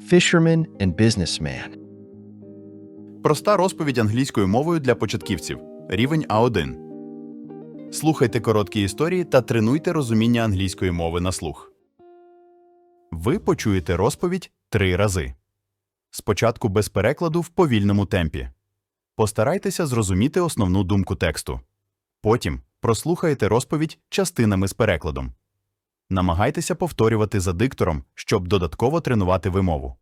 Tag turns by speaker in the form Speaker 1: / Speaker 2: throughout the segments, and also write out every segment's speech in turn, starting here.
Speaker 1: Fisherman and Businessman.
Speaker 2: Проста розповідь англійською мовою для початківців. Рівень А1. Слухайте короткі історії та тренуйте розуміння англійської мови на слух. Ви почуєте розповідь три рази. Спочатку без перекладу в повільному темпі. Постарайтеся зрозуміти основну думку тексту. Потім прослухайте розповідь частинами з перекладом. Намагайтеся повторювати за диктором, щоб додатково тренувати вимову.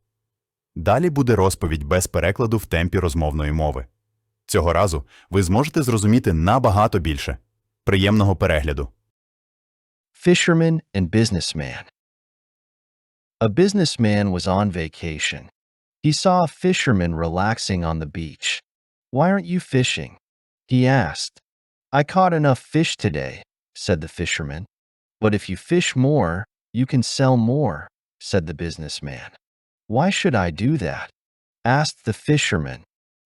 Speaker 2: Далі буде розповідь без перекладу в темпі розмовної мови. Цього разу ви зможете зрозуміти набагато більше. Приємного перегляду!
Speaker 1: Fisherman and Businessman. A businessman was on vacation. He saw a fisherman relaxing on the beach. Why aren't you fishing? He asked. I caught enough fish today, said the fisherman. But if you fish more, you can sell more, said the businessman. Why should I do that? asked the fisherman.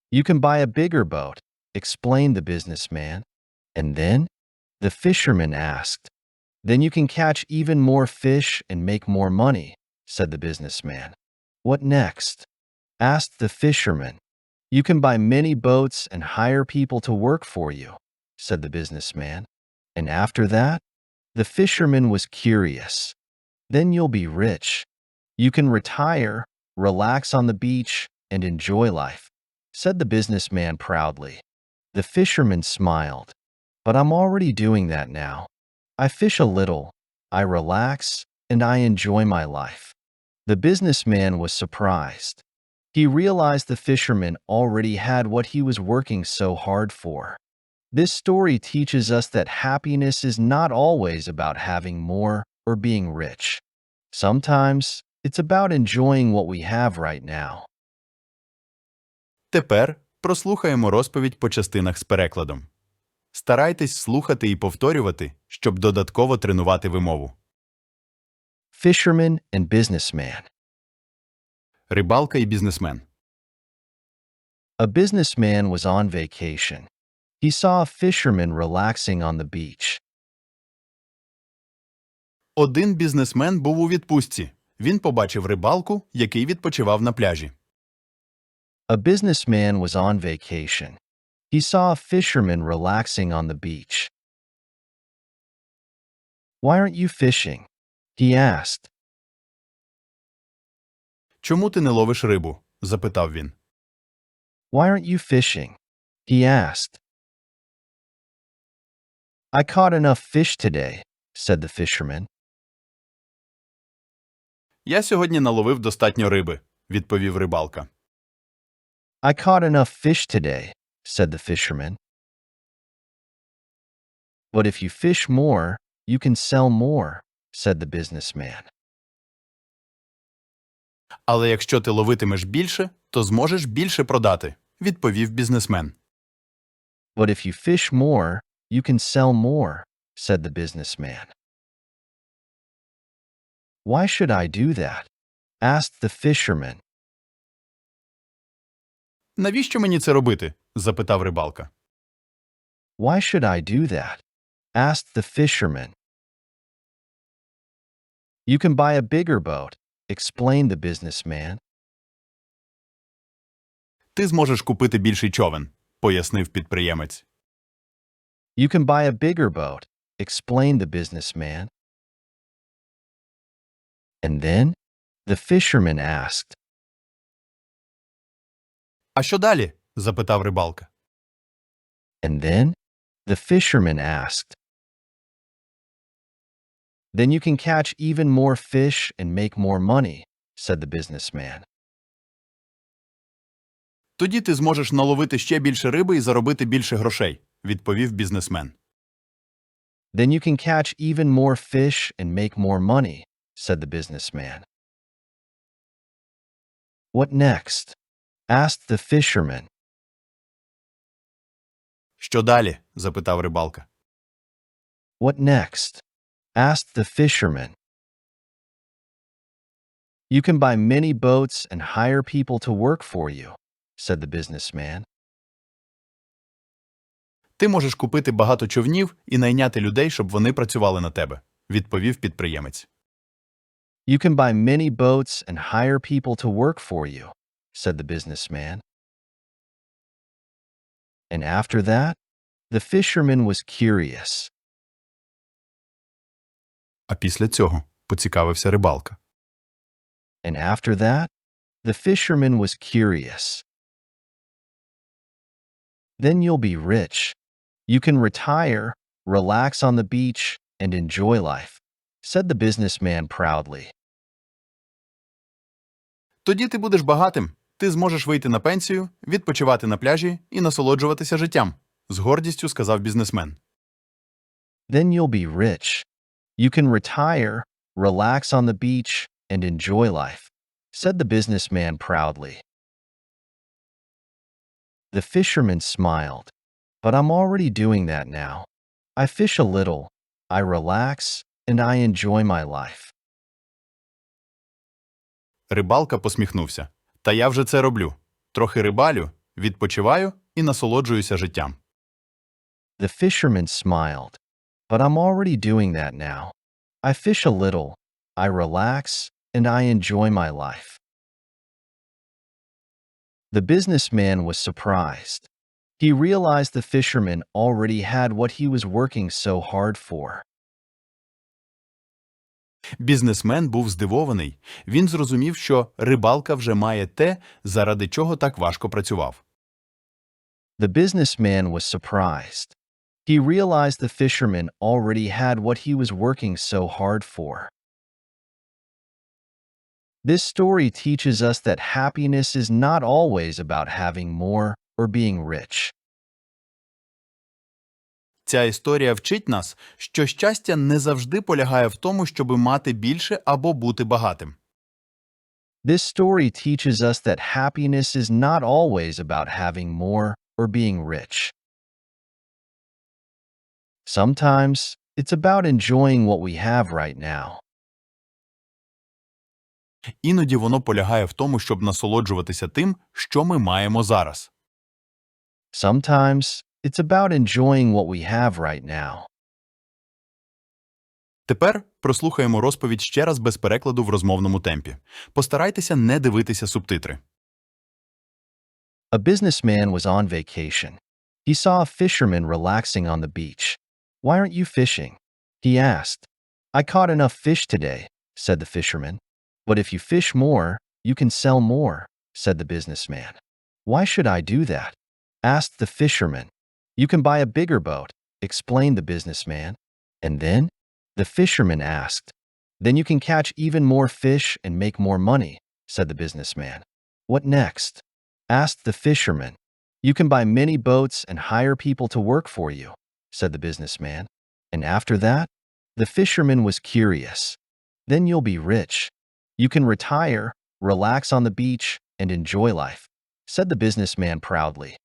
Speaker 1: You can buy a bigger boat, explained the businessman. And then? The fisherman asked. Then you can catch even more fish and make more money, said the businessman. What next? asked the fisherman. You can buy many boats and hire people to work for you, said the businessman. And after that? The fisherman was curious. Then you'll be rich. You can retire, relax on the beach, and enjoy life, said the businessman proudly. The fisherman smiled. But I'm already doing that now. I fish a little, I relax, and I enjoy my life. The businessman was surprised. He realized the fisherman already had what he was working so hard for. This story teaches us that happiness is not always about having more or being rich. Sometimes it's about enjoying what we have right now.
Speaker 2: Тепер прослухаємо розповідь по частинах з перекладом. Старайтесь слухати і повторювати, щоб додатково тренувати вимову.
Speaker 1: Fisherman and Businessman.
Speaker 2: Рибалка і бізнесмен.
Speaker 1: A businessman was on vacation. He saw a fisherman relaxing on the beach.
Speaker 2: Один бізнесмен був у відпустці. Він побачив рибалку, який відпочивав на пляжі.
Speaker 1: A businessman was on vacation. He saw a fisherman relaxing on the beach. Why aren't you fishing? He asked.
Speaker 2: Чому ти не ловиш рибу? запитав він.
Speaker 1: Why aren't you fishing? He asked. I caught enough fish today, said the fisherman.
Speaker 2: Я сьогодні наловив достатньо риби, відповів рибалка.
Speaker 1: I caught enough fish today, said the fisherman. But if you fish more, you can sell more, said the businessman.
Speaker 2: Але якщо ти ловитимеш більше, то зможеш більше продати, відповів бізнесмен.
Speaker 1: But if you fish more, you can sell more, said the businessman. Why should I do that? asked the fisherman.
Speaker 2: Навіщо мені це робити? запитав рибалка.
Speaker 1: Why should I do that? asked the fisherman. You can buy a bigger boat, explained the businessman.
Speaker 2: Ти зможеш купити більший човен, пояснив підприємець.
Speaker 1: You can buy a bigger boat, explained the businessman. And then the fisherman asked,
Speaker 2: А що далі? запитав рибалка.
Speaker 1: And then the fisherman asked, Then you can catch even more fish and make more money, said the businessman.
Speaker 2: Тоді ти зможеш наловити ще більше риби і заробити більше грошей, відповів бізнесмен.
Speaker 1: Then you can catch even more fish and make more money, said the businessman. What next? asked the fisherman.
Speaker 2: Що далі? запитав рибалка.
Speaker 1: What next? asked the fisherman. You can buy many boats and hire people to work for you, said the businessman.
Speaker 2: Ти можеш купити багато човнів і найняти людей, щоб вони працювали на тебе, відповів підприємець.
Speaker 1: You can buy many boats and hire people to work for you, said the businessman. And after that, the fisherman was curious.
Speaker 2: А після цього поцікавився рибалка.
Speaker 1: And after that, the fisherman was curious. Then you'll be rich. You can retire, relax on the beach, and enjoy life, said the businessman proudly.
Speaker 2: Тоді ти будеш багатим. Ти зможеш вийти на пенсію, відпочивати на пляжі і насолоджуватися життям, з гордістю сказав бізнесмен.
Speaker 1: Then you'll be rich. You can retire, relax on the beach, and enjoy life, said the businessman proudly. The fisherman smiled. But I'm already doing that now. I fish a little, I relax, and I enjoy my life.
Speaker 2: Рибалка посміхнувся. Та я вже це роблю. Трохи рибалю, відпочиваю і насолоджуюся життям.
Speaker 1: The fisherman smiled. But I'm already doing that now. I fish a little, I relax, and I enjoy my life. The businessman was surprised. He realized the fisherman already had what he was working so hard for.
Speaker 2: Бізнесмен був здивований. Він зрозумів, що рибалка вже має те, заради чого так важко працював.
Speaker 1: The businessman was surprised. He realized the fisherman already had what he was working so hard for. This story teaches us that happiness is not always about having more or being rich.
Speaker 2: Ця історія вчить нас, що щастя не завжди полягає в тому, щоби мати більше або бути багатим.
Speaker 1: This story teaches us that happiness is not always about having more or being rich. Sometimes it's about enjoying what we have right now.
Speaker 2: Іноді воно полягає в тому, щоб насолоджуватися тим, що ми маємо зараз.
Speaker 1: Sometimes it's about enjoying what we have right now.
Speaker 2: Тепер прослухаємо розповідь ще раз без перекладу в розмовному темпі. Постарайтеся не дивитися субтитри.
Speaker 1: A businessman was on vacation. He saw a fisherman relaxing on the beach. Why aren't you fishing? He asked. I caught enough fish today, said the fisherman. But if you fish more, you can sell more, said the businessman. Why should I do that? Asked the fisherman. You can buy a bigger boat, explained the businessman. And then? The fisherman asked. Then you can catch even more fish and make more money, said the businessman. What next? asked the fisherman. You can buy many boats and hire people to work for you, said the businessman. And after that, the fisherman was curious. Then you'll be rich. You can retire, relax on the beach, and enjoy life, said the businessman proudly.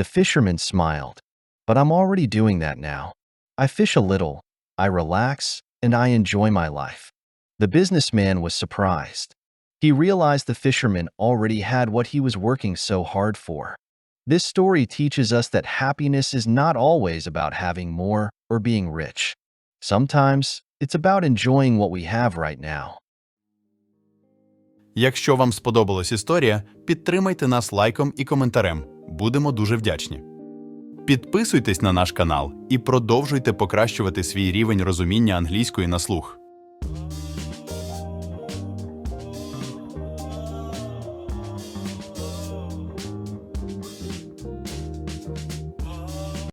Speaker 1: The fisherman smiled. But I'm already doing that now. I fish a little, I relax, and I enjoy my life. The businessman was surprised. He realized the fisherman already had what he was working so hard for. This story teaches us that happiness is not always about having more or being rich. Sometimes it's about enjoying what we have right now.
Speaker 2: Якщо вам сподобалась історія, підтримайте нас лайком і коментарем. Будемо дуже вдячні. Підписуйтесь на наш канал і продовжуйте покращувати свій рівень розуміння англійської на слух.